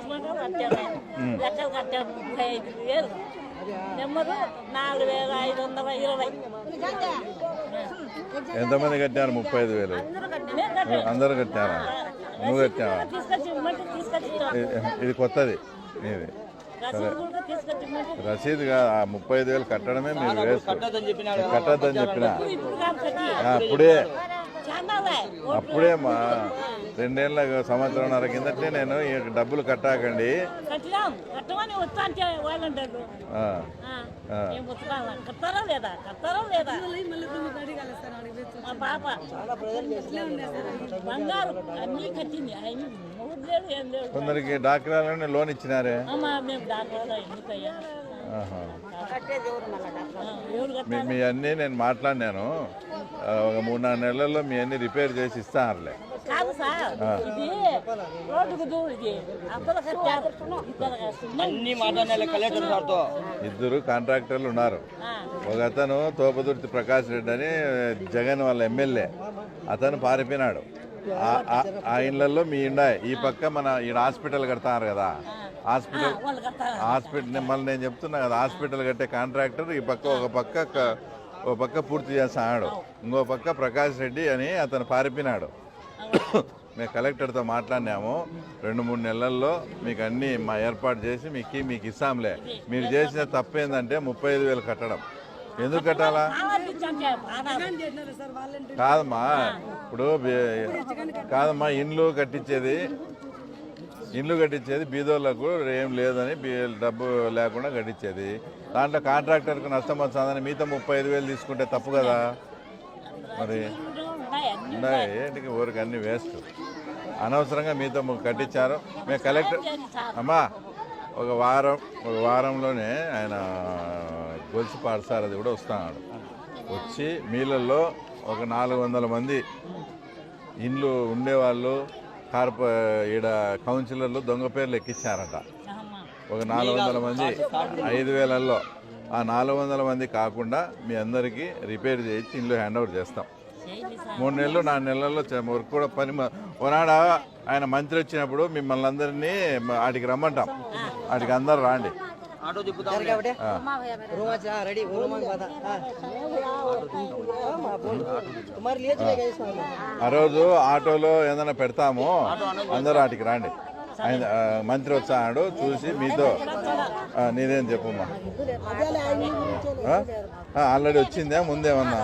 కట్టాను లెక్కలు కట్టాను ముప్పై ఐదు వేలు నెంబరు నాలుగు వేల ఐదు వందల ఇరవై ఎంతమంది కట్టారు ముప్పై ఐదు వేలు అందరూ కట్టారా నువ్వు కట్టావా. ఇది- కొత్తది రసీదు రసీదుగా ఆ ముప్పై ఐదు వేలు కట్టడమే మీరు కట్టొద్దని చెప్పిన కాదు అప్పుడే చాలాలే అప్పుడే మా రెండేళ్ళ సంవత్సరంన్నర కిందటే నేను ఈ డబ్బులు కట్టాకండి. కొందరికి డాక్టర్లోనే లోన్ ఇచ్చినారే. మీ అన్నీ నేను మాట్లాడినాను. మూడు నాలుగు నెలల్లో మీ అన్ని రిపేర్ చేసి ఇస్తానులే కాదు సార్ ఇది రోడ్డుకు దూరం ఇది. అక్కడ కట్టారు ఇక్కడ కట్టింది. అన్ని మాట్లాడిన కలెక్టర్ సార్తో ఇద్దరు కాంట్రాక్టర్లు ఉన్నారు. ఒక అతను తోపదుర్తి ప్రకాష్ రెడ్డి అని జగన్ వాళ్ళ ఎమ్మెల్యే. అతను పారిపోయినాడు. ఆ- ఇళ్ళలో మీ ఇండాయి ఈ పక్క మన ఈ హాస్పిటల్ కడతారు కదా. హాస్పిటల్ హాస్పిటల్ మళ్ళీ నేను చెప్తున్నా కదా హాస్పిటల్ కట్టే కాంట్రాక్టర్ ఈ పక్క ఒక పక్క ఒక పక్క పూర్తి చేస్తాడు. ఇంకో పక్క ప్రకాష్ రెడ్డి అని అతను పారిపోయినాడు మేము కలెక్టర్తో మాట్లాడినాము. రెండు మూడు నెలల్లో మీకు అన్ని మా ఏర్పాటు చేసి మీకు మీకు ఇస్తాంలే. మీరు చేసిన తప్పేందంటే ముప్పై ఐదు వేలు కట్టడం. ఎందుకు కట్టాలా? కాదమ్మా. ఇప్పుడు కాదమ్మా ఇండ్లు కట్టించేది ఇండ్లు కట్టించేది బీదోళ్ళకు ఏం లేదని డబ్బు లేకుండా కట్టించేది. దాంట్లో కాంట్రాక్టర్కు నష్టం వస్తుందని మిగతా ముప్పై ఐదు వేలు తీసుకుంటే తప్పు కదా? మరి ఉన్నాయి. ఏంటికి ఊరికి అన్ని వేస్ట్. అనవసరంగా మీతో కట్టించారు. మేము కలెక్టర్ అమ్మా ఒక వారం ఒక వారంలోనే ఆయన గొలుసు పాడసారు అది కూడా వస్తున్నాడు. వచ్చి మీళ్ళల్లో ఒక నాలుగు వందల మంది ఇండ్లు ఉండేవాళ్ళు. కార్పొ ఈడ కౌన్సిలర్లు దొంగ పేర్లు ఎక్కించారట. ఒక నాలుగు వందల మంది ఐదు వేలల్లో. ఆ నాలుగు వందల మంది కాకుండా మీ అందరికీ రిపేర్ చేయించి ఇండ్లు హ్యాండ్ ఓవర్ చేస్తాం మూడు నెలలు నాలుగు నెలల్లో వర్క్ కూడా పని ఓనాడ ఆయన మంత్రి వచ్చినప్పుడు మిమ్మల్ని అందరినీ ఆడికి రమ్మంటాం. ఆడికి అందరు రాండి. ఆ రోజు ఆటోలో ఏదైనా పెడతాము అందరూ ఆటికి రాండి. ఆయన మంత్రి వచ్చాడు చూసి మీతో నీదేం చెప్పమ్మా ఆల్రెడీ వచ్చిందా ముందేమన్నా?